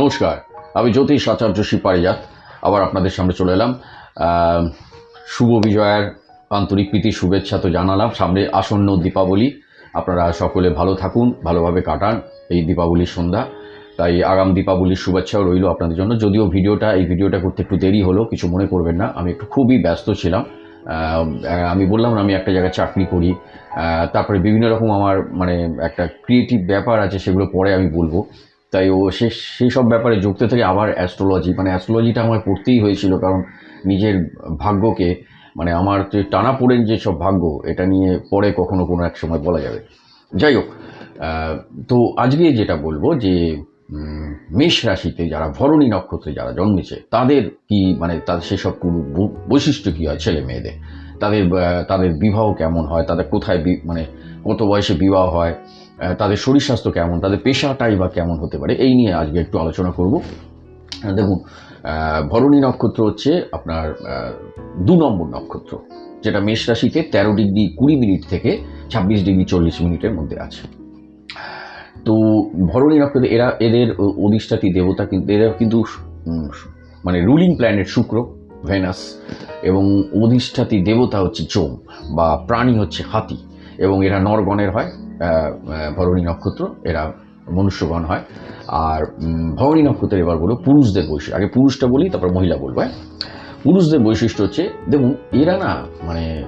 নমস্কার, আমি জ্যোতিষ আচার্য পারিজাত আবার আপনাদের সামনে চলে এলাম। শুভ বিজয়ার আন্তরিক প্রীতি, শুভেচ্ছা তো জানালাম। সামনে আসন্ন দীপাবলি। আপনারা সকলে ভালো থাকুন, ভালোভাবে কাটান এই দীপাবলির সন্ধ্যা। তাই আগাম দীপাবলির শুভেচ্ছাও রইল আপনাদের জন্য। যদিও ভিডিওটা, এই ভিডিওটা করতে একটু দেরি হলো, কিছু মনে করবেন না। আমি একটু খুবই ব্যস্ত ছিলাম। আমি বললাম, আমি একটা জায়গায় চাকরি করি। তারপরে বিভিন্ন রকম আমার মানে একটা ক্রিয়েটিভ ব্যাপার আছে, সেগুলো পরে আমি বলব। তাই ও সে সেই সব ব্যাপারে যুক্ত থেকে আবার অ্যাস্ট্রোলজি মানে অ্যাস্ট্রোলজিটা আমার পড়তেই হয়েছিল কারণ নিজের ভাগ্যকে মানে আমার যে টানা পড়েন যে সব ভাগ্য, এটা নিয়ে পরে কখনো কোনো এক সময় বলা যাবে। যাই হোক তো আজকে যেটা বলব যে মেষ রাশিতে যারা ভরণী নক্ষত্রে যারা জন্মেছে, তাদের কি মানে তাদের সেসব বৈশিষ্ট্য কী হয় ছেলে মেয়েদের? তাদের তাদের বিবাহ কেমন হয়? তাদের কোথায় মানে কত বয়সে বিবাহ হয়? তাদের শরীর স্বাস্থ্য কেমন, তাদের পেশাটাই বা কেমন হতে পারে, এই নিয়ে আজকে একটু আলোচনা করব। দেখুন ভরণী নক্ষত্র হচ্ছে আপনার দু নম্বর নক্ষত্র, যেটা মেষ রাশিতে তেরো ডিগ্রি কুড়ি মিনিট থেকে ছাব্বিশ ডিগ্রি চল্লিশ মিনিটের মধ্যে আছে। তো ভরণী নক্ষত্র, এরা, এদের অ- অধিষ্ঠাত্রী দেবতা কিন্তু এরা কিন্তু মানে রুলিং প্ল্যানেট শুক্র ভেনাস এবং অধিষ্ঠাত্রী দেবতা হচ্ছে চোম বা প্রাণী হচ্ছে হাতি। এবং এরা নরগণের হয় ভরণী নক্ষত্র, এরা মনুষ্যগণ হয়। আর ভরণী নক্ষত্রের এবার বলো পুরুষদের বৈশিষ্ট্য। আগে পুরুষটা বলি, তারপর মহিলা বলব হ্যাঁ? পুরুষদের বৈশিষ্ট্য হচ্ছে, দেখুন, এরা না মানে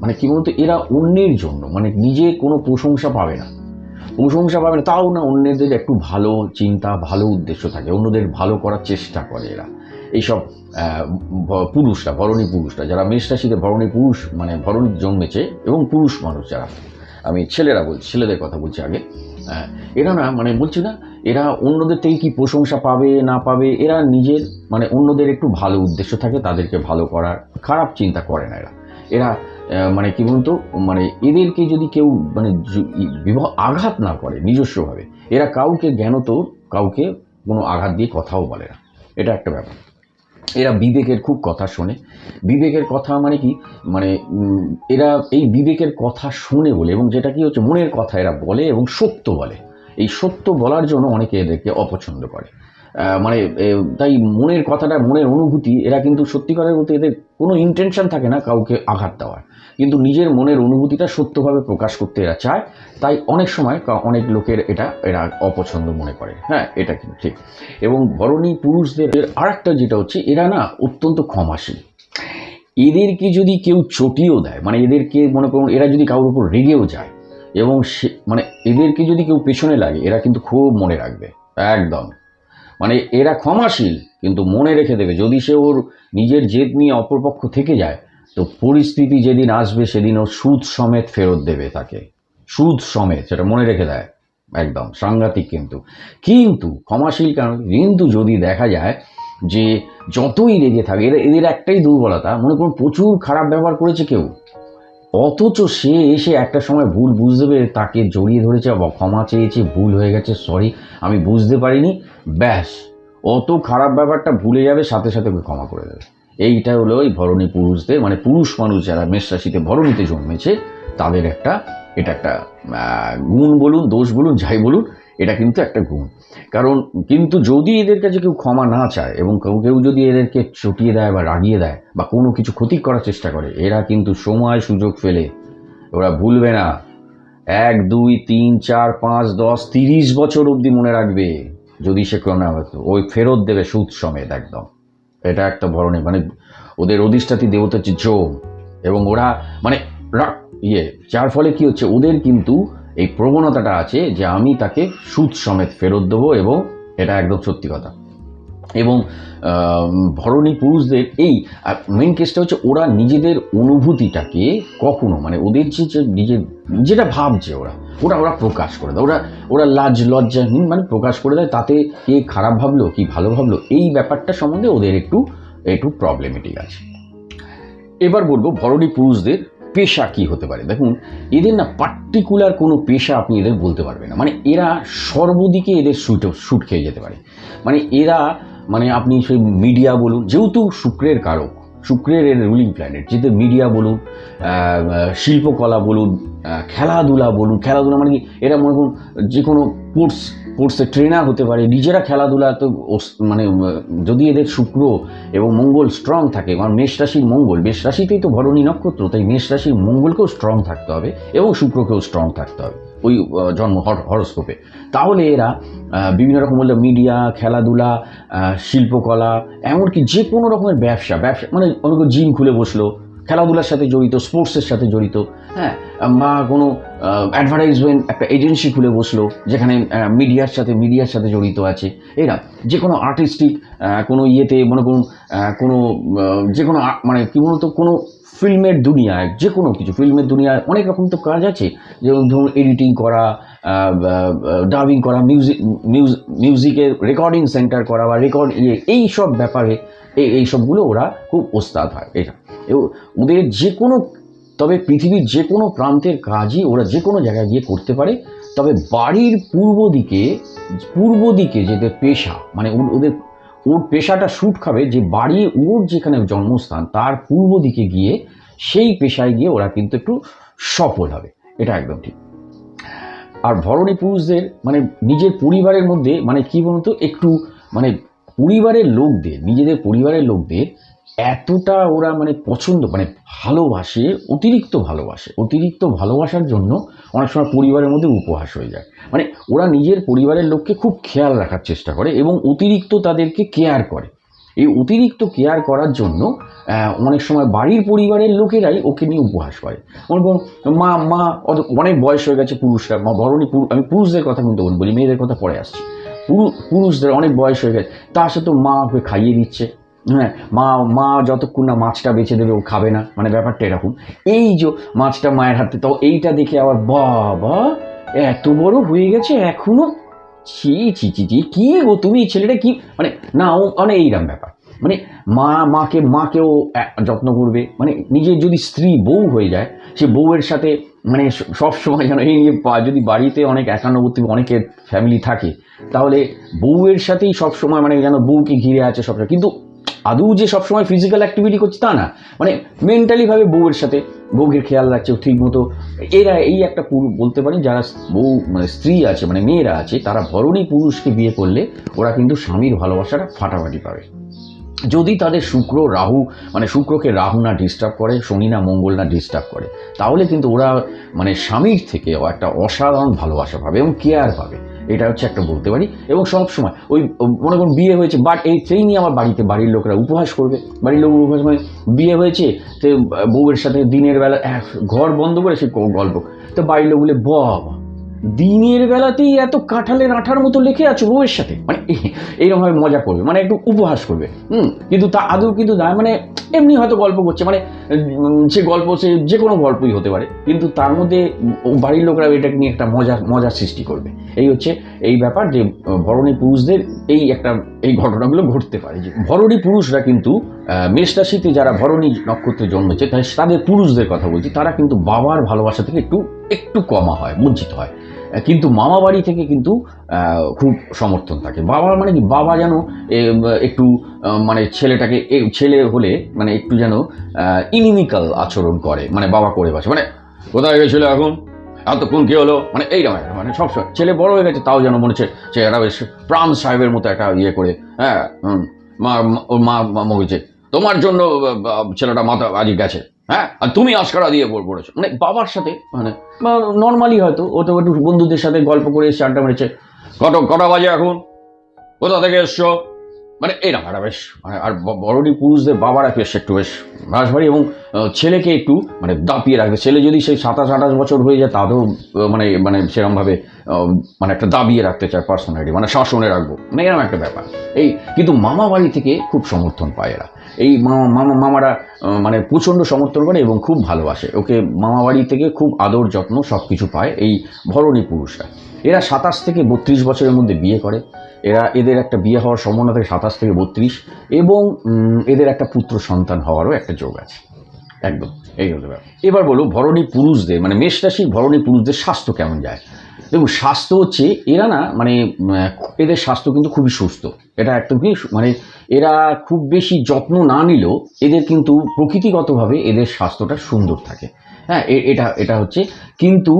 মানে কি বলতো এরা অন্যের জন্য মানে নিজে কোনো প্রশংসা পাবে না। প্রশংসা পাবে না, তাও না অন্যদের একটু ভালো চিন্তা, ভালো উদ্দেশ্য থাকে, অন্যদের ভালো করার চেষ্টা করে এরা। এইসব পুরুষরা, ভরণী পুরুষরা, যারা মেষ রাশিতে ভরণী পুরুষ মানে ভরণী জন্মেছে এবং পুরুষ মানুষ যারা, আমি ছেলেরা বলছি, ছেলেদের কথা বলছি আগে এরা না মানে বলছি না, এরা অন্যদের থেকে কি প্রশংসা পাবে, না পাবে, এরা নিজের মানে অন্যদের একটু ভালো উদ্দেশ্য থাকে, তাদেরকে ভালো করার, খারাপ চিন্তা করে না এরা। এরা মানে কি বলতো মানে এদেরকে যদি কেউ মানে বিবাহ আঘাত না করে নিজস্বভাবে, এরা কাউকে জ্ঞানত কাউকে কোনো আঘাত দিয়ে কথাও বলে না। এটা একটা ব্যাপার। এরা বিবেকের খুব কথা শোনে। বিবেকের কথা মানে কি? মানে এরা এই বিবেকের কথা শোনে বলে এবং যেটা কি হচ্ছে, মনের কথা এরা বলে এবং সত্য বলে। এই সত্য বলার জন্য অনেকে এদেরকে অপছন্দ করে। মানে তাই মনের কথাটা, মনের অনুভূতি এরা কিন্তু সত্যিকারের বলতে এদের কোনো ইন্টেনশন থাকে না কাউকে আঘাত দেওয়ার। কিন্তু নিজের মনের অনুভূতিটা সত্যভাবে প্রকাশ করতে এরা চায়। তাই অনেক সময় অনেক লোকের এটা এরা অপছন্দ মনে করে। হ্যাঁ এটা কিন্তু ঠিক। এবং ভরণী পুরুষদের আর একটা যেটা হচ্ছে, এরা না অত্যন্ত ক্ষমাশীল। এদেরকে যদি কেউ চটিও দেয় মানে এদেরকে মনে করুন, এরা যদি কারোর উপর রেগেও যায়, এবং সে মানে এদেরকে যদি কেউ পেছনে লাগে, এরা কিন্তু খুব মনে রাখবে। একদম। মানে এরা ক্ষমাশীল, কিন্তু মনে রেখে দেবে। যদি সে ওর নিজের জেদ নিয়ে অপরপক্ষ থেকে যায় তো পরিস্থিতি যেদিন আসবে সেদিন ও সুদ সমেত ফেরত দেবে তাকে। সুদ সমেত, সেটা মনে রেখে দেয়, একদম সাংঘাতিক কিন্তু। কিন্তু ক্ষমাশীল কারণ, কিন্তু যদি দেখা যায় যে যতই রেগে থাকে, এরা এদের একটাই দুর্বলতা, মনে করুন প্রচুর খারাপ ব্যবহার করেছে কেউ। অথচ সে এসে একটা সময় ভুল বুঝতে পেরে তাকে জড়িয়ে ধরেছে, বা ক্ষমা চেয়েছে, ভুল হয়ে গেছে, সরি, আমি বুঝতে পারিনি, ব্যাস। অত খারাপ ব্যাপারটা ভুলে যাবে, সাথে সাথে ওকে ক্ষমা করে দেবে। এইটা হলো ওই ভরণী পুরুষদের মানে পুরুষ মানুষ যারা মেষ রাশিতে ভরণীতে জন্মেছে তাদের একটা এটা একটা গুণ বলুন দোষ বলুন যাই বলুন এটা কিন্তু একটা গুণ। কারণ কিন্তু যদি এদের কাছে কেউ ক্ষমা না চায় এবং কেউ কেউ যদি এদেরকে চটিয়ে দেয় বা রাগিয়ে দেয় বা কোনো কিছু ক্ষতি করার চেষ্টা করে এরা কিন্তু সময় সুযোগ ফেলে ওরা ভুলবে না। এক দুই তিন চার পাঁচ দশ তিরিশ বছর অবধি মনে রাখবে যদি সে হতো, ওই ফেরত দেবে সুদ সমেত একদম। এটা একটা ধরনের মানে ওদের অধিষ্ঠাতি দেবতা হচ্ছে যোগ এবং ওরা মানে ইয়ে যার ফলে কি হচ্ছে, ওদের কিন্তু এই প্রবণতাটা আছে যে আমি তাকে সুদ সমেত ফেরত দেবো এবং এটা একদম সত্যি কথা। এবং ভরণী পুরুষদের এই মেন কেসটা হচ্ছে ওরা নিজেদের অনুভূতিটাকে কখনো মানে ওদের যে নিজের, যেটা ভাবছে ওরা ওরা ওরা প্রকাশ করে দেয়। ওরা ওরা লাজ লজ্জাহীন মানে প্রকাশ করে দেয়, তাতে কে খারাপ ভাবলো, কি ভালো ভাবলো, এই ব্যাপারটা সম্বন্ধে ওদের একটু একটু প্রবলেমেটিক আছে। এবার বলব ভরণী পুরুষদের পেশা কি হতে পারে। দেখুন, এদের না পার্টিকুলার কোনো পেশা আপনি এদের বলতে পারবেন না। মানে এরা সর্বদিকে এদের শুট শুট খেয়ে যেতে পারে। মানে এরা মানে আপনি সেই মিডিয়া বলুন, যেহেতু শুক্রের কারক, শুক্রের এর রুলিং প্ল্যানেট যেতে মিডিয়া বলুন শিল্পকলা বলুন খেলাধুলা বলুন, খেলাধুলা মানে কি, এরা মনে করুন যে কোনো স্পোর্টস স্পোর্টসের ট্রেনার হতে পারে, নিজেরা খেলাধুলা তো মানে যদি এদের শুক্র এবং মঙ্গল স্ট্রং থাকে, কারণ মেষ রাশির মঙ্গল, মেষ রাশিতেই তো ভরণী নক্ষত্র, তাই মেষ রাশির মঙ্গলকেও স্ট্রং থাকতে হবে এবং শুক্রকেও স্ট্রং থাকতে হবে, ওই জন্ম হরস্কোপে। তাহলে এরা বিভিন্ন রকম বলল মিডিয়া খেলাধুলা শিল্পকলা, এমনকি যে কোনো রকমের ব্যবসা ব্যবসা মানে অনেক জিম খুলে বসল, খেলাধুলার সাথে জড়িত স্পোর্টসের সাথে জড়িত হ্যাঁ বা কোনো অ্যাডভার্টাইজমেন্ট একটা এজেন্সি খুলে বসল, যেখানে মিডিয়ার সাথে মিডিয়ার সাথে জড়িত আছে। এরা যে কোনো আর্টিস্টিক কোনো ইয়েতে, মনে করুন কোনো যে কোনো মানে কী বলতো, কোনো ফিল্মের দুনিয়ায়, যে কোনো কিছু ফিল্মের দুনিয়ায় অনেক রকম তো কাজ আছে। যেমন ধরুন এডিটিং করা ডাবিং করা মিউজিক মিউজিকের রেকর্ডিং সেন্টার করা বা রেকর্ড ইয়ে এই সব ব্যাপারে, এই এই সবগুলো ওরা খুব ওস্তাদ হয় এটা ওদের যে কোনো তবে পৃথিবীর যে কোনো প্রান্তের কাজই ওরা যে কোনো জায়গায় গিয়ে করতে পারে। তবে বাড়ির পূর্ব দিকে পূর্ব দিকে যেদের পেশা মানে ওদের ওর পেশাটা শুট খাবে, যে বাড়ি ওর যেখানে জন্মস্থান, তার পূর্ব দিকে গিয়ে সেই পেশায় গিয়ে ওরা কিন্তু একটু সফল হবে। এটা একদম ঠিক। আর ভরণী পুরুষদের মানে নিজের পরিবারের মধ্যে মানে কি বলতো একটু মানে পরিবারের লোকদের, নিজেদের পরিবারের লোকদের এতটা ওরা মানে পছন্দ মানে ভালোবাসে, অতিরিক্ত ভালোবাসে। অতিরিক্ত ভালোবাসার জন্য অনেক সময় পরিবারের মধ্যে উপহাস হয়ে যায়। মানে ওরা নিজের পরিবারের লোককে খুব খেয়াল রাখার চেষ্টা করে এবং অতিরিক্ত তাদেরকে কেয়ার করে। এই অতিরিক্ত কেয়ার করার জন্য অনেক সময় বাড়ির পরিবারের লোকেরাই ওকে নিয়ে উপহাস করে। মনে মা মা অনেক বয়স হয়ে গেছে পুরুষরা, মা, বরণী আমি পুরুষদের কথা কিন্তু বলি, মেয়েদের কথা পরে আসছি। পুরু- পুরুষদের অনেক বয়স হয়ে গেছে, তার সাথে মা ওকে খাইয়ে দিচ্ছে। হ্যাঁ মা মা যতক্ষণ না মাছটা বেছে দেবে, ও খাবে না। মানে ব্যাপারটা এরকম। এই যে মাছটা মায়ের হাতে তাও এইটা দেখে আবার বাবা, এত বড় হয়ে গেছে এখনও? ছি ছি ছি ছি, কি গো তুমি ছেলেটা কি? মানে না, ও মানে এইরকম ব্যাপার। মানে মা, মাকে, মাকেও যত্ন করবে। মানে নিজের যদি স্ত্রী বউ হয়ে যায়, সে বউয়ের সাথে মানে সব সময় যেন এই নিয়ে যদি বাড়িতে অনেক একান্নবর্তী অনেকের ফ্যামিলি থাকে, তাহলে বউয়ের সাথেই সব সময় মানে যেন বউকে ঘিরে আছে সবসময় কিন্তু আদৌ যে সবসময় ফিজিক্যাল অ্যাক্টিভিটি করছে তা না। মানে মেন্টালিভাবে বউয়ের সাথে, বউকে খেয়াল রাখছে ঠিক মতো। এরা এই একটা পুরু বলতে পারি যারা বউ মানে স্ত্রী আছে মানে মেয়েরা আছে, তারা ভরণী পুরুষকে বিয়ে করলে ওরা কিন্তু স্বামীর ভালোবাসাটা ফাটাফাটি পাবে। যদি তাদের শুক্র, রাহু মানে শুক্রকে রাহু না ডিস্টার্ব করে, শনি না মঙ্গল না ডিস্টার্ব করে, তাহলে কিন্তু ওরা মানে স্বামীর থেকে একটা অসাধারণ ভালোবাসা পাবে এবং কেয়ার পাবে। এটা হচ্ছে একটা বলতে পারি। এবং সব সময় ওই, মনে করুন বিয়ে হয়েছে বাট এই সেই নিয়ে আমার বাড়িতে, বাড়ির লোকরা উপহাস করবে। বাড়ির লোক উপহাস মানে বিয়ে হয়েছে, তো বউয়ের সাথে দিনের বেলা ঘর বন্ধ করে সে গল্প তো বাড়ির লোক বলে বাবা। দিনের বেলাতেই এত কাঁঠালের আঠার মতো লেখে আছো বউয়ের সাথে? মানে এই- এইরকমভাবে মজা করবে মানে একটু উপহাস করবে। হুম কিন্তু তা আদৌ কিন্তু মানে এমনি হয়তো গল্প করছে মানে সে গল্প সে যে কোনো গল্পই হতে পারে। কিন্তু তার মধ্যে বাড়ির লোকরা এটাকে নিয়ে একটা মজা মজার সৃষ্টি করবে। এই হচ্ছে এই ব্যাপার যে ভরণী পুরুষদের এই একটা এই ঘটনাগুলো ঘটতে পারে। যে ভরণী পুরুষরা কিন্তু আহ, মেষ রাশিতে যারা ভরণী নক্ষত্রে জন্মেছে তাই তাদের পুরুষদের কথা বলছি তারা কিন্তু বাবার ভালোবাসা থেকে একটু একটু কমা হয় বঞ্চিত হয়। কিন্তু মামা বাড়ি থেকে কিন্তু খুব সমর্থন থাকে। বাবা মানে কি, বাবা যেন একটু মানে ছেলেটাকে ছেলে হলে মানে একটু যেন ইনিমিক্যাল আচরণ করে মানে বাবা করে বসে। মানে কোথায় গেছিল এখন? এতক্ষণ কি হলো? মানে এইরকম একটা মানে সবসময় ছেলে বড় হয়ে গেছে, তাও যেন মনে হচ্ছে, সে একটা বেশ প্রাণ সাহেবের মতো একটা ইয়ে করে হ্যাঁ মা ওর মা মা তোমার জন্য ছেলেটা মাথা, আজকে গেছে। হ্যাঁ? আর তুমি আশকারা দিয়ে পড়- পড়েছো। মানে বাবার সাথে মানে নর্মালি হয়তো ও তো একটু বন্ধুদের সাথে গল্প করে এসে আড্ডা মেরেছে। কত কটা বাজে এখন? কোথা থেকে এসছো? মানে এইরকম একটা বেশ মানে আর বড়ডি পুরুষদের বাবারা বেশ একটু বেশ রাসবাড়ি এবং ছেলেকে একটু মানে দাপিয়ে রাখবে। ছেলে যদি সেই সাতাশ আঠাশ বছর হয়ে যায় আহ, মানে মানে সেরকমভাবে মানে একটা দাবিয়ে রাখতে চায় পার্সোনালিটি মানে শাসনে রাখব। মানে এরকম একটা ব্যাপার। এই কিন্তু মামা বাড়ি থেকে খুব সমর্থন পায় এরা। এই মামা মামা মামারা মানে প্রচণ্ড সমর্থন করে এবং খুব ভালোবাসে। ওকে মামা বাড়ি থেকে খুব আদর যত্ন সব কিছু পায় এই ভরণী পুরুষরা। এরা সাতাশ থেকে বত্রিশ বছরের মধ্যে বিয়ে করে। এরা এদের একটা বিয়ে হওয়ার সম্ভাবনা থাকে সাতাশ থেকে বত্রিশ এবং এদের একটা পুত্র সন্তান হওয়ারও একটা যোগ আছে। একদম, এই ব্যাপার। এবার বলো ভরণী পুরুষদের মানে মেষ রাশির ভরণী পুরুষদের স্বাস্থ্য কেমন যায়? দেখুন, স্বাস্থ্য হচ্ছে, এরা না মানে এদের স্বাস্থ্য কিন্তু খুবই সুস্থ। এটা একদম কি মানে এরা খুব বেশি যত্ন না নিলেও এদের কিন্তু প্রকৃতিগতভাবে এদের স্বাস্থ্যটা সুন্দর থাকে। হ্যাঁ এটা এটা হচ্ছে। কিন্তু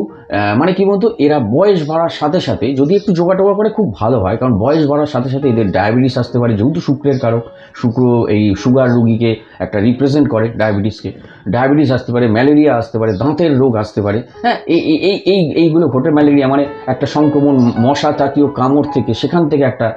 মানে কি বলতো, এরা বয়স বাড়ার সাথে সাথে, যদি একটু যোগা করে, খুব ভালো হয়। কারণ বয়স বাড়ার সাথে সাথে এদের ডায়াবেটিস আসতে পারে, যেহেতু শুক্রের কারক, শুক্র এই সুগার রুগীকে একটা রিপ্রেজেন্ট করে ডায়াবেটিসকে ডায়াবেটিস আসতে পারে, ম্যালেরিয়া আসতে পারে, দাঁতের রোগ আসতে পারে। হ্যাঁ এই, এই- এই এই, এইগুলো ঘটে ম্যালেরিয়া মানে একটা সংক্রমণ, মশা জাতীয় কামড় থেকে সেখান থেকে একটা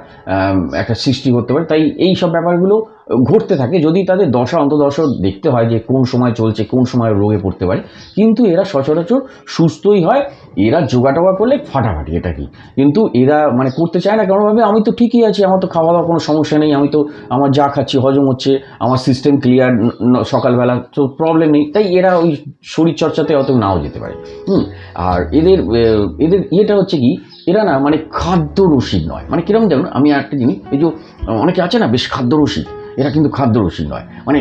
একটা সৃষ্টি করতে পারে। তাই এই সব ব্যাপারগুলো ঘটতে থাকে। যদি তাদের দশা, অন্তদশ দেখতে হয় যে কোন সময় চলছে, কোন সময় রোগে পড়তে পারে, কিন্তু এরা সচরাচর সুস্থই হয়। এরা যোগাটোগা করলে ফাটাফাটি, এটা কি? কিন্তু এরা মানে করতে চায় না, কারণ ভাবে আমি তো ঠিকই আছি, আমার তো খাওয়া দাওয়া কোনো সমস্যা নেই, আমি তো আমার যা খাচ্ছি, হজম হচ্ছে, আমার সিস্টেম ক্লিয়ার সকালবেলা, তো প্রবলেম নেই, তাই এরা ওই শরীরচর্চাতে অত নাও যেতে পারে। হুম, আর এদের এদের ইয়েটা হচ্ছে কি, এরা না মানে খাদ্য রসিক নয়। মানে কীরকম যেমন আমি একটা জিনিস, এই যে অনেকে আছে না, বেশ খাদ্য রসিক এরা কিন্তু খাদ্য রসিক নয়। মানে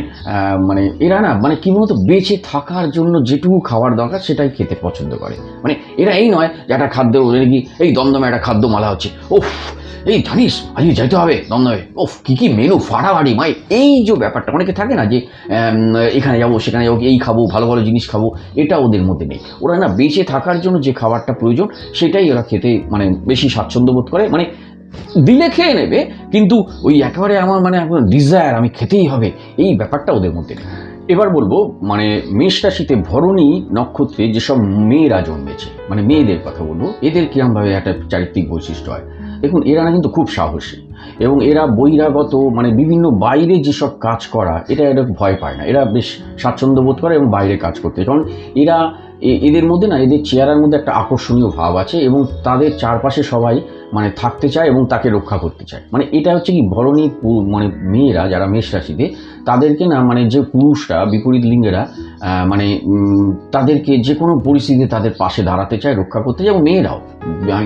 মানে এরা না মানে কি বলতো, বেঁচে থাকার জন্য যেটুকু খাবার দরকার সেটাই খেতে পছন্দ করে। মানে এরা এই নয় যে একটা খাদ্য কি এই দমদমে একটা খাদ্য মালা হচ্ছে। ওফ এই জানিস আজকে যাইতে হবে দমদমে। ওফ কী কী মেনু ফাটাফাটি, মাই। এই যে ব্যাপারটা, অনেকে থাকে না যে এখানে যাব, সেখানে যাব, এই খাব, ভালো ভালো জিনিস খাব, এটা ওদের মধ্যে নেই। ওরা না বেঁচে থাকার জন্য যে খাবারটা প্রয়োজন, সেটাই ওরা খেতে মানে বেশি স্বাচ্ছন্দ্য বোধ করে। মানে দিলে খেয়ে নেবে, কিন্তু ওই একেবারে আমার মানে একদম ডিজায়ার আমি খেতেই হবে, এই ব্যাপারটা ওদের মধ্যে এবার বলব মানে মেষ রাশিতে ভরণী, নক্ষত্রে যেসব মেয়েরা জন্মেছে মানে মেয়েদের কথা বলব, এদের কিরমভাবে একটা চারিত্রিক বৈশিষ্ট্য হয়? দেখুন, এরা না কিন্তু খুব সাহসী, এবং এরা বহিরাগত মানে বিভিন্ন বাইরে যেসব কাজ করা, এটা এরা ভয় পায় না। এরা বেশ স্বাচ্ছন্দ্য বোধ করে এবং বাইরে কাজ করতে। কারণ এরা এদের মধ্যে না, এদের চেহারার মধ্যে একটা আকর্ষণীয় ভাব আছে এবং তাদের চারপাশে সবাই মানে থাকতে চায় এবং তাকে রক্ষা করতে চায়। মানে এটা হচ্ছে কি, ভরণী মানে মেয়েরা যারা মেষ রাশিতে, তাদেরকে না মানে যে পুরুষরা, বিপরীত লিঙ্গেরা মানে তাদেরকে যে কোনো পরিস্থিতিতে তাদের পাশে দাঁড়াতে চায়, রক্ষা করতে চায় এবং মেয়েরাও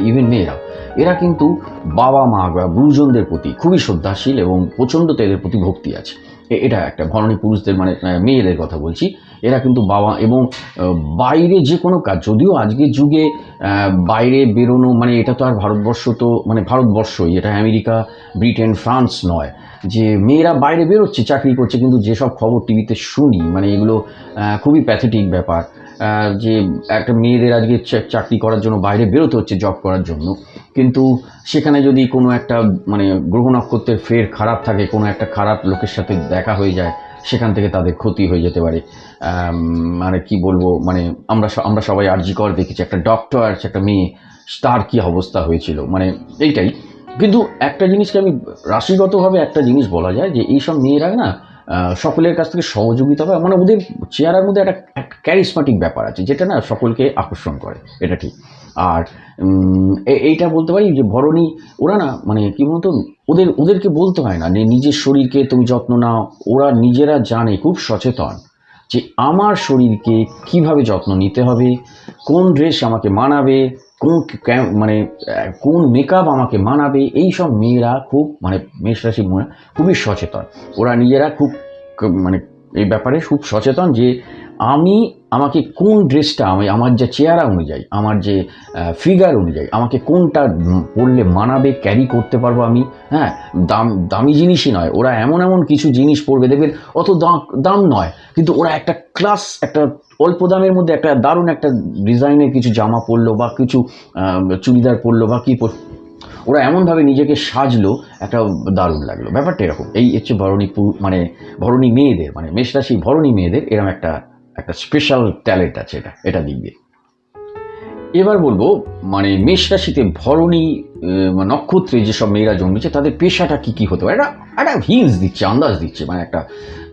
ইভেন মেয়েরাও। এরা কিন্তু বাবা মা বা গুরুজনদের প্রতি খুবই শ্রদ্ধাশীল এবং প্রচণ্ড এদের প্রতি ভক্তি আছে। এটা একটা। ভরণী পুরুষদের মানে মেয়েদের কথা বলছি। এরা কিন্তু বাবা এবং বাইরে যে কোনো কাজ, যদিও আজকের যুগে বাইরে বেরোনো মানে এটা তো আর ভারতবর্ষ তো মানে ভারতবর্ষই, এটা আমেরিকা, ব্রিটেন, ফ্রান্স নয়। যে মেয়েরা বাইরে বেরোচ্ছে, চাকরি করছে, কিন্তু যেসব খবর টিভিতে শুনি মানে এগুলো খুবই প্যাথেটিক ব্যাপার। যে একটা মেয়েদের আজকে চাকরি করার জন্য, বাইরে বেরোতে হচ্ছে জব করার জন্য। কিন্তু সেখানে যদি কোনো একটা মানে গ্রহ নক্ষত্রের ফের খারাপ থাকে, কোনো একটা খারাপ লোকের সাথে দেখা হয়ে যায়, সেখান থেকে তাদের ক্ষতি হয়ে যেতে পারে। মানে কি বলব মানে আমরা আমরা সবাই আর্জিকর দেখেছি, একটা ডক্টর একটা মেয়ে, তার কী অবস্থা হয়েছিল মানে এইটাই। কিন্তু একটা জিনিসকে আমি, রাশিগতভাবে একটা জিনিস বলা যায় যে, এইসব মেয়েরা না সকলের কাছ থেকে সহযোগিতা পায় মানে ওদের চেহারার মধ্যে একটা একটা ক্যারিসমাটিক ব্যাপার আছে, যেটা না সকলকে আকর্ষণ করে, এটা ঠিক। আর এইটা বলতে পারি যে ভরণী, ওরা না মানে কি বলতো, ওদের, ওদেরকে বলতে হয় না নিজের শরীরকে তুমি যত্ন নাও। ওরা নিজেরা জানে, খুব সচেতন, যে আমার শরীরকে কীভাবে যত্ন নিতে হবে, কোন ড্রেস আমাকে মানাবে কোন মানে কোন মেকআপ আমাকে মানাবে এই সব মেয়েরা খুব মানে মেষ রাশি মেয়েরা খুবই সচেতন। ওরা নিজেরা খুব মানে এই ব্যাপারে খুব সচেতন যে আমি আমাকে কোন ড্রেসটা, আমি আমার যে চেহারা অনুযায়ী, আমার যে ফিগার অনুযায়ী, আমাকে কোনটা পরলে মানাবে ক্যারি করতে পারব আমি? হ্যাঁ দাম, দামি জিনিসই নয়। ওরা এমন এমন কিছু জিনিস পরবে, দেখবেন অত দাম দাম নয়। কিন্তু ওরা একটা ক্লাস একটা অল্প দামের মধ্যে একটা দারুণ একটা ডিজাইনের কিছু জামা পরলো বা কিছু চুড়িদার পরলো বা কী ওরা এমনভাবে নিজেকে সাজলো, একটা দারুণ লাগল। ব্যাপারটা এরকম। এই হচ্ছে ভরণী মানে ভরণী মেয়েদের মানে মেষ রাশি ভরণী মেয়েদের এরকম একটা একটা স্পেশাল ট্যালেন্ট আছে এটা এটা দিক দিয়ে। এবার বলব মানে মেষ রাশিতে ভরণী নক্ষত্রে যেসব মেয়েরা জন্মেছে, তাদের পেশাটা কি কি হতে পারে? এটা একটা হিন্স দিচ্ছে, আন্দাজ দিচ্ছে মানে একটা,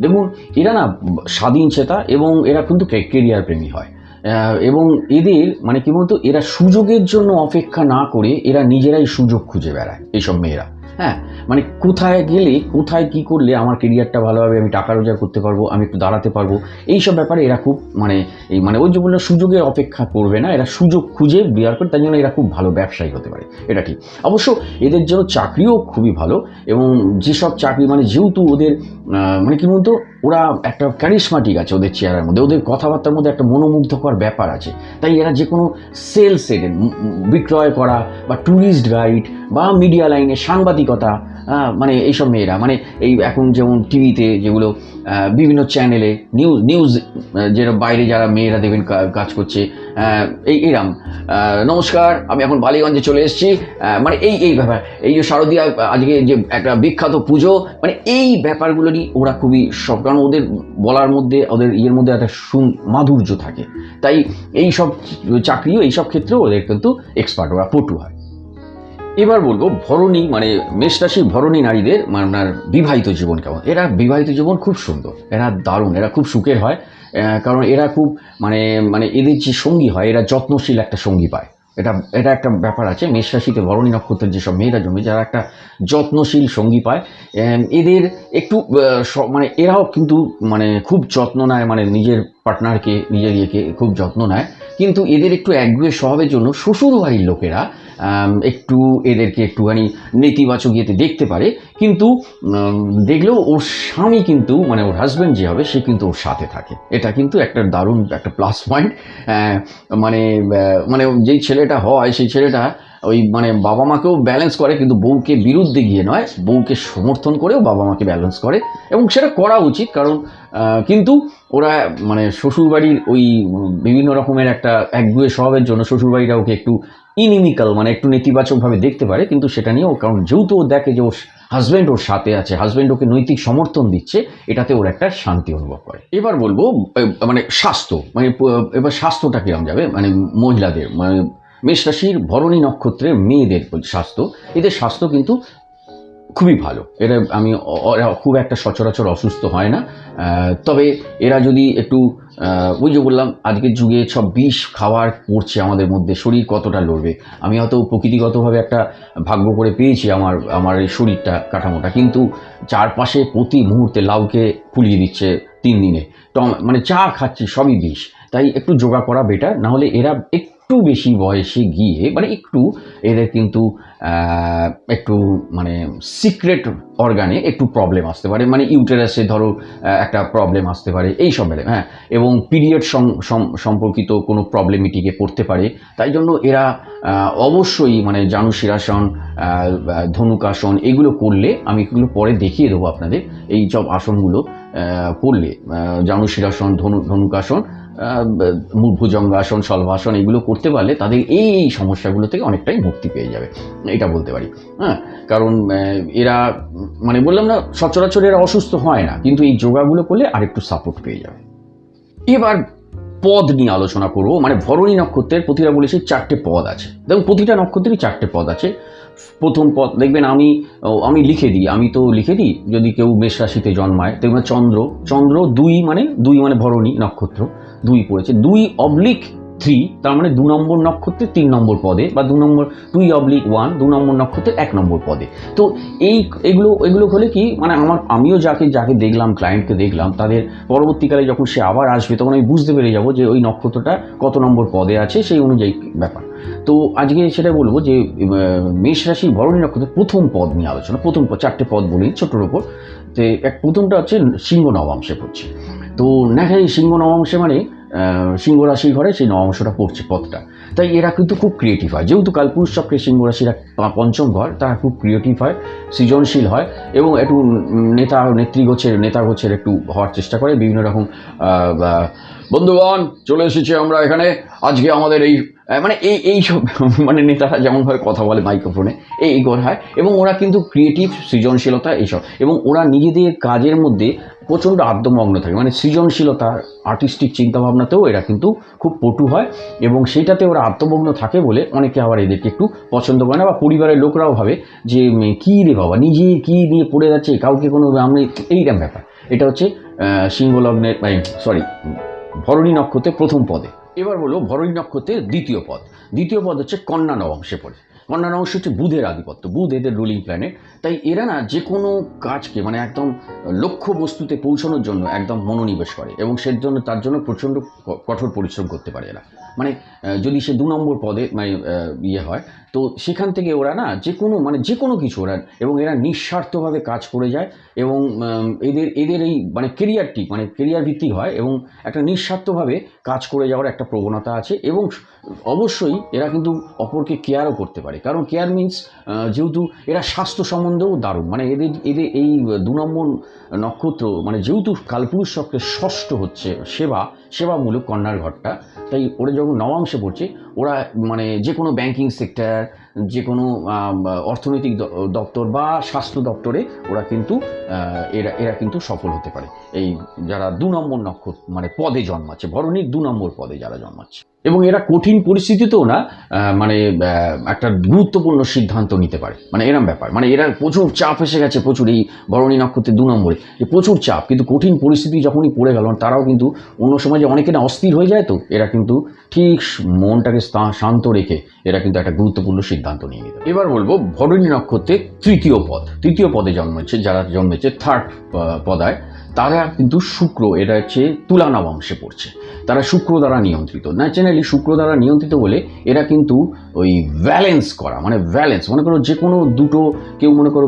দেখুন, এরা না স্বাধীন চেতা এবং এরা কিন্তু কেরিয়ার প্রেমী হয়। এবং এদের মানে কি বলতো, এরা সুযোগের জন্য অপেক্ষা না করে এরা নিজেরাই সুযোগ খুঁজে বেড়ায়, এইসব মেয়েরা। হ্যাঁ মানে কোথায় গেলে, কোথায় কি করলে আমার কেরিয়ারটা ভালো হবে, আমি টাকা রোজগার করতে পারব, আমি একটু দাঁড়াতে পারব এই সব ব্যাপারে এরা খুব মানে এই মানে ওই যে বলল সুযোগের অপেক্ষা করবে না, এরা সুযোগ খুঁজে বের করে তাই জন্য এরা খুব ভালো ব্যবসায়ী হতে পারে, এটা ঠিক। অবশ্য এদের জন্য চাকরিও খুবই ভালো এবং যেসব চাকরি মানে যেহেতু ওদের মানে কি বলতো, ওরা একটা ক্যারিসমাটিক আছে ওদের চেহারার মধ্যে, ওদের কথাবার্তার মধ্যে একটা মনোমুগ্ধকর ব্যাপার আছে, তাই এরা যে কোনো সেলস এদের বিক্রয় করা বা ট্যুরিস্ট গাইড বা মিডিয়া লাইনে সাংবাদিকতা মানে এইসব মেয়েরা মানে এই এখন যেমন টিভিতে যেগুলো বিভিন্ন চ্যানেলে নিউজ নিউজ যেটা বাইরে যারা মেয়েরা দেখবেন কাজ করছে এই, এরাম। নমস্কার, আমি এখন বালিগঞ্জে চলে এসেছি। মানে এই এই ব্যাপার, এই যে শারদীয়া আজকে যে একটা বিখ্যাত পুজো মানে এই ব্যাপারগুলো নিয়ে ওরা খুবই সব, কারণ ওদের বলার মধ্যে, ওদের ইয়ের মধ্যে একটা সুন, মাধুর্য থাকে। তাই এই সব চাকরিও এই সব ক্ষেত্রেও ওদের কিন্তু এক্সপার্ট ওরা পটু হয়। এবার বলব ভরণী মানে মেষ ভরণী নারীদের মানে আপনার বিবাহিত জীবন কেমন? এরা বিবাহিত জীবন খুব সুন্দর, এরা দারুণ, এরা খুব সুখের হয় কারণ এরা খুব মানে মানে এদের যে সঙ্গী হয়, এরা যত্নশীল একটা সঙ্গী পায়। এটা এটা একটা ব্যাপার আছে মেষ রাশিতে ভরণী নক্ষত্রের যেসব মেয়েরা জন্মে, যারা একটা যত্নশীল সঙ্গী পায় এদের একটু মানে এরাও কিন্তু মানে খুব যত্ন নেয় মানে নিজের পার্টনারকে, নিজের ইয়েকে খুব যত্ন নেয়, কিন্তু এদের একটু একগুয়ে স্বভাবের জন্য শ্বশুর বাড়ির লোকেরা একটু এদেরকে একটুখানি নেতিবাচক ইয়েতে দেখতে পারে, কিন্তু দেখলেও ওর স্বামী কিন্তু মানে ওর হাজব্যান্ড যে হবে, সে কিন্তু ওর সাথে থাকে। এটা কিন্তু একটা দারুণ, একটা প্লাস পয়েন্ট মানে মানে যেই ছেলেটা হয়, সেই ছেলেটা ওই মানে বাবা মাকেও ব্যালেন্স করে, কিন্তু বউকে বিরুদ্ধে গিয়ে নয়, বউকে সমর্থন করেও বাবা মাকে ব্যালেন্স করে, এবং সেটা করা উচিত, কারণ কিন্তু ওরা মানে শ্বশুরবাড়ির ওই বিভিন্ন রকমের একটা একগুয়ে স্বভাবের জন্য শ্বশুরবাড়িরা ওকে একটু ইনিমিক্যাল মানে একটু নেতিবাচকভাবে দেখতে পারে, কিন্তু সেটা নিয়ে ও কারণ যেহেতু ও দেখে যে ওর হাজব্যান্ড ওর সাথে আছে হাজব্যান্ড ওকে নৈতিক সমর্থন দিচ্ছে, এটাতে ওর একটা শান্তি অনুভব করে। এবার বলব মানে স্বাস্থ্য মানে এবার স্বাস্থ্যটা কেমন যাবে? মানে মহিলাদের মানে মেষ রাশির ভরণী নক্ষত্রের মেয়েদের স্বাস্থ্য, এদের স্বাস্থ্য কিন্তু খুবই ভালো। এরা, আমি খুব একটা সচরাচর অসুস্থ হয় না। তবে এরা যদি একটু ওই যে বললাম, আজকের যুগে সব বিষ খাওয়ার পড়ছে আমাদের মধ্যে, শরীর কতটা লড়বে। আমি হয়তো প্রকৃতিগতভাবে একটা ভাগ্য করে পেয়েছি আমার আমার এই শরীরটা কাঠামোটা। কিন্তু চারপাশে প্রতি মুহূর্তে লাউকে ফুলিয়ে দিচ্ছে তিন দিনে। টম মানে চা খাচ্ছি সবই বিষ। তাই একটু যোগা করা বেটার নাহলে এরা একটু বেশি বয়সে গিয়ে মানে একটু এদের কিন্তু একটু মানে সিক্রেট অর্গানে একটু প্রবলেম আসতে পারে। মানে ইউটেরাসে ধরো একটা প্রবলেম আসতে পারে এই সব হ্যাঁ। এবং পিরিয়ড সম্পর্কিত কোনো প্রবলেম প্রবলেমিটিকে পড়তে পারে। তাই জন্য এরা অবশ্যই মানে জানু শিরাসন ধনুকাসন এগুলো করলে আমি এগুলো পরে দেখিয়ে দেবো আপনাদের এই সব আসনগুলো করলে আহ, জানু শিরাসন ধনু ধনুকাসন ভুজঙ্গাসন সলভাসন এগুলো করতে পারলে তাদের এই এই সমস্যাগুলো থেকে অনেকটাই মুক্তি পেয়ে যাবে। এটা বলতে পারি। হ্যাঁ কারণ এরা মানে বললাম না, সচরাচর এরা অসুস্থ হয় না, কিন্তু এই যোগাগুলো করলে আরেকটু সাপোর্ট পেয়ে যাবে। এবার পদ নিয়ে আলোচনা করব। মানে ভরণী নক্ষত্রের প্রতিটা বলেছি চারটে পদ আছে। দেখুন, প্রতিটা নক্ষত্রেরই চারটে পদ আছে। প্রথম পদ, দেখবেন আমি আমি লিখে দিই, আমি তো লিখে দিই, যদি কেউ মেষ রাশিতে জন্মায়, দেখবেন চন্দ্র চন্দ্র দুই মানে দুই মানে ভরণী নক্ষত্র। দুই পড়েছে। দুই অবলিক থ্রি তার মানে দু নম্বর নক্ষত্রের তিন নম্বর পদে বা দু নম্বর দুই অবলিক ওয়ান দু নম্বর নক্ষত্রের এক নম্বর পদে। তো এই এগুলো এগুলো হলে কি মানে আমার, আমিও যাকে যাকে দেখলাম ক্লায়েন্টকে দেখলাম, তাদের পরবর্তীকালে যখন সে আবার আসবে, তখন আমি বুঝতে পেরে যাব যে ওই নক্ষত্রটা কত নম্বর পদে আছে, সেই অনুযায়ী ব্যাপার। তো আজকে সেটা বলব যে মেষ রাশির ভরণী নক্ষত্রের প্রথম পদ নিয়ে আলোচনা, প্রথম চারটে পদ বলি, ছোটোর ওপর। তো এক প্রথমটা হচ্ছে সিংহ নবাংশে পড়ছে। তো যায় সিংহ নবাংশে মানে সিংহ রাশির ঘরে সেই নবাংশটা পড়ছে পথটা। তাই এরা কিন্তু খুব ক্রিয়েটিভ হয়। যেহেতু কালপুরুষ চক্রে সিংহ রাশির পঞ্চম ঘর, তারা খুব ক্রিয়েটিভ হয়, সৃজনশীল হয় এবং একটু নেতা নেত্রী গোছের, নেতা গোছের একটু হওয়ার চেষ্টা করে। বিভিন্ন রকম বন্ধুগণ চলে এসেছি আমরা এখানে। আজকে আমাদের এই মানে এই এই সব মানে নেতারা যেমনভাবে কথা বলে মাইক্রোফোনে এই এই হয় এবং ওরা কিন্তু ক্রিয়েটিভ সৃজনশীলতা এইসব এবং ওরা নিজেদের কাজের মধ্যে প্রচণ্ড আদ্যমগ্ন থাকে। মানে সৃজনশীলতা আর্টিস্টিক চিন্তাভাবনাতেও এরা কিন্তু খুব পটু হয় এবং সেটাতে ওরা আত্মমগ্ন থাকে বলে অনেকে আবার এদেরকে একটু পছন্দ করে না বা পরিবারের লোকরাও ভাবে যে কী রে বাবা নিজে কী নিয়ে পড়ে যাচ্ছে কাউকে কোনো আমি এইরকম ব্যাপার। এটা হচ্ছে আহ, সিংহ লগ্নের সরি ভরণী নক্ষত্রের প্রথম পদে। এবার হলো ভরণী নক্ষত্রের দ্বিতীয় পদ। দ্বিতীয় পদ হচ্ছে কন্যা নবংশে পড়ে। কন্যা নবংশ হচ্ছে বুধের আধিপত্য। বুধ এদের রুলিং প্ল্যানেট তাই এরা না যে কোনো কাজকে মানে একদম লক্ষ্য বস্তুতে পৌঁছানোর জন্য একদম মনোনিবেশ করে এবং সেজন্য তার জন্য প্রচণ্ড কঠোর পরিশ্রম করতে পারে এরা। মানে যদি সে দু নম্বর পদে মানে ইয়ে হয়, তো সেখান থেকে ওরা না যে কোনো মানে যে কোনো কিছু ওরা, এবং এরা নিঃস্বার্থভাবে কাজ করে যায়, এবং এদের এদের এই মানে কেরিয়ারটি মানে কেরিয়ার ভিত্তিক হয়, এবং একটা নিঃস্বার্থভাবে কাজ করে যাওয়ার একটা প্রবণতা আছে, এবং অবশ্যই এরা কিন্তু অপরকে কেয়ারও করতে পারে। কারণ কেয়ার মিন্স যেহেতু এরা স্বাস্থ্য সম্বন্ধেও দারুণ মানে এদের এদের এই দু নম্বর নক্ষত্র মানে যেহেতু কালপুরুষ চক্রের ষষ্ঠ হচ্ছে সেবা, সেবামূলক কন্যার ঘরটা, তাই ওরা যখন নবাংশে পড়ছে ওরা মানে যে কোনো ব্যাঙ্কিং সেক্টর যে কোনো অর্থনৈতিক দপ্তর বা স্বাস্থ্য দপ্তরে ওরা কিন্তু এরা এরা কিন্তু সফল হতে পারে। এই যারা দু নম্বর নক্ষত্র মানে পদে জন্মাচ্ছে, ভরণীর দু নম্বর পদে যারা জন্মাচ্ছে। এবং এরা কঠিন পরিস্থিতিতেও না মানে একটা গুরুত্বপূর্ণ সিদ্ধান্ত নিতে পারে। মানে এরম ব্যাপার। মানে এরা প্রচুর চাপ এসে গেছে প্রচুর এই বরণী নক্ষত্রের দু নম্বরে। যে প্রচুর চাপ, কিন্তু কঠিন পরিস্থিতি যখনই পড়ে গেল, তারাও কিন্তু অন্য সময় যে অনেকে না অস্থির হয়ে যায় তো, এরা কিন্তু ঠিক মনটাকে শান্ত রেখে এরা কিন্তু একটা গুরুত্বপূর্ণ সিদ্ধান্ত নিয়ে নিতে এবার বলব, ভরণী নক্ষত্রের তৃতীয় পদ। তৃতীয় পদে জন্মেছে যারা জন্মেছে থার্ড পদায়, তারা কিন্তু শুক্র এটা হচ্ছে তুলানা বংশে পড়ছে। তারা শুক্র দ্বারা নিয়ন্ত্রিত। ন্যাচারালি শুক্র দ্বারা নিয়ন্ত্রিত বলে এরা কিন্তু ওই ব্যালেন্স করা মানে ব্যালেন্স মনে করো যে কোনো দুটো কেউ মনে করো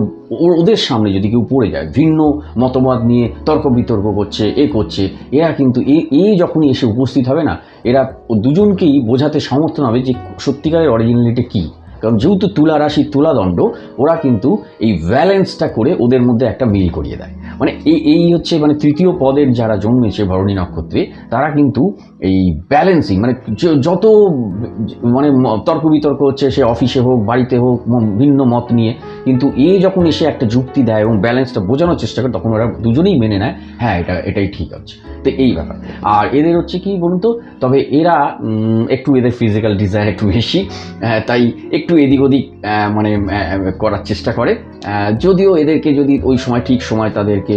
ওদের সামনে যদি কেউ পড়ে যায়, ভিন্ন মতবাদ নিয়ে তর্ক বিতর্ক করছে, এ করছে, এরা কিন্তু এ এ যখনই এসে উপস্থিত হবে না, এরা দুজনকেই বোঝাতে সমর্থন হবে যে সত্যিকারের অরিজিনালিটি কী। কারণ যেহেতু তুলা রাশি তুলাদণ্ড ওরা কিন্তু এই ব্যালেন্সটা করে ওদের মধ্যে একটা মিল করিয়ে দেয়। মানে এই এই হচ্ছে মানে তৃতীয় পদের যারা জন্মেছে ভরণী নক্ষত্রে তারা কিন্তু এই ব্যালেন্সিং মানে যত মানে তর্ক বিতর্ক হচ্ছে সে অফিসে হোক বাড়িতে হোক ভিন্ন মত নিয়ে কিন্তু এ যখন এসে একটা যুক্তি দেয় এবং ব্যালেন্সটা বোঝানোর চেষ্টা করে তখন ওরা দুজনেই মেনে নেয় হ্যাঁ এটা এটাই ঠিক আছে তো এই ব্যাপার। আর এদের হচ্ছে কি বলুন তো তবে এরা একটু এদের ফিজিক্যাল ডিজায়ার একটু বেশি আহ, তাই একটু এদিক ওদিক মানে করার চেষ্টা করে। যদিও এদেরকে যদি ওই সময়, ঠিক সময় তাদেরকে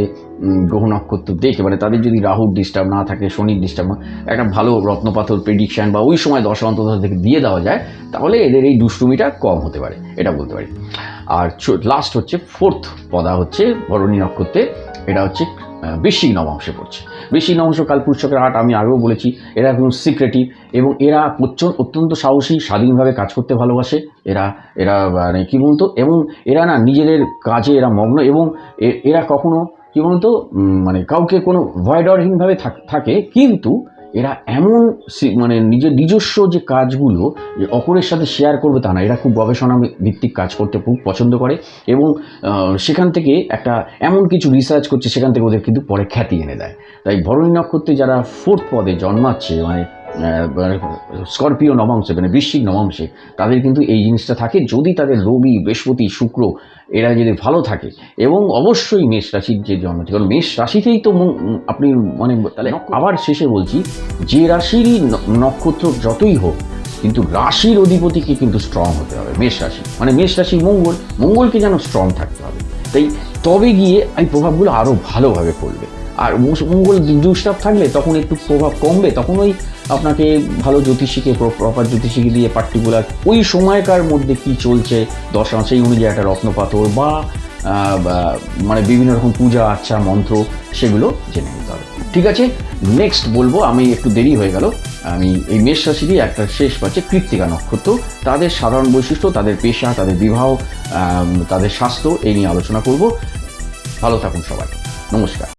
গ্রহ নক্ষত্র দেখে মানে তাদের যদি রাহুর ডিস্টার্ব না থাকে, শনির ডিস্টার্ব না, একটা ভালো রত্নপাথর প্রেডিকশান বা ওই সময় দশা অন্তত থেকে দিয়ে দেওয়া যায়, তাহলে এদের এই দুষ্টুমিটা কম হতে পারে, এটা বলতে পারি। আর লাস্ট হচ্ছে ফোর্থ পদা হচ্ছে, ভরণী নক্ষত্রে, এটা হচ্ছে বৃশ্চিক নবাংশে পড়ছে বেশি নবাংশ কালপুরুষকের আট আমি আগেও বলেছি, এরা একদম সিক্রেটিভ এবং এরা প্রচুর- অত্যন্ত সাহসী, স্বাধীনভাবে কাজ করতে ভালোবাসে। এরা এরা মানে কী বলতো, এবং এরা না নিজেদের কাজে এরা মগ্ন এবং এরা কখনো কী বলতো মানে কাউকে কোনো ভয়ডরহীনভাবে থাকে, কিন্তু এরা এমন মানে নিজের নিজস্ব যে কাজগুলো যে অপরের সাথে শেয়ার করবে তা না, এরা খুব গবেষণা ভিত্তিক কাজ করতে খুব পছন্দ করে এবং সেখান থেকে একটা এমন কিছু রিসার্চ করছে, সেখান থেকে ওদের কিন্তু পরে খ্যাতি এনে দেয়। তাই ভরণী নক্ষত্রে যারা ফোর্থ পদে জন্মাচ্ছে মানে স্করপিও নবাংশে মানে বৃশ্চিক নবাংশে তাদের কিন্তু এই জিনিসটা থাকে যদি তাদের রবি বৃহস্পতি শুক্র এরা যদি ভালো থাকে। এবং অবশ্যই মেষ রাশির যে জন্ম কারণ মেষ রাশিতেই তো আপনি মানে তাহলে আবার শেষে বলছি যে রাশিরই নক্ষত্র যতই হোক কিন্তু রাশির অধিপতিকে কিন্তু স্ট্রং হতে হবে মেষ রাশি। মানে মেষ রাশি মঙ্গল মঙ্গলকে যেন স্ট্রং থাকতে হবে। তাই তবে গিয়ে এই প্রভাবগুলো আরও ভালোভাবে পড়বে। আর মঙ্গ- মঙ্গল ডিস্টার্ব থাকলে তখন একটু প্রভাব কমবে তখন ওই আপনাকে ভালো জ্যোতিষীকে প্রপার জ্যোতিষীকে দিয়ে পার্টিকুলার ওই সময়কার মধ্যে কি চলছে? দশা সেই অনুযায়ী একটা রত্নপাথর বা মানে বিভিন্ন রকম পূজা আচ্ছা মন্ত্র, সেগুলো জেনে নিতে হবে। ঠিক আছে? নেক্সট বলব, আমি একটু দেরি হয়ে গেল। আমি এই মেষ রাশিরই একটা শেষ পাচ্ছে কৃত্তিকা নক্ষত্র। তাদের সাধারণ বৈশিষ্ট্য, তাদের পেশা, তাদের বিবাহ তাদের স্বাস্থ্য, এই নিয়ে আলোচনা করব। ভালো থাকুন সবাই। নমস্কার।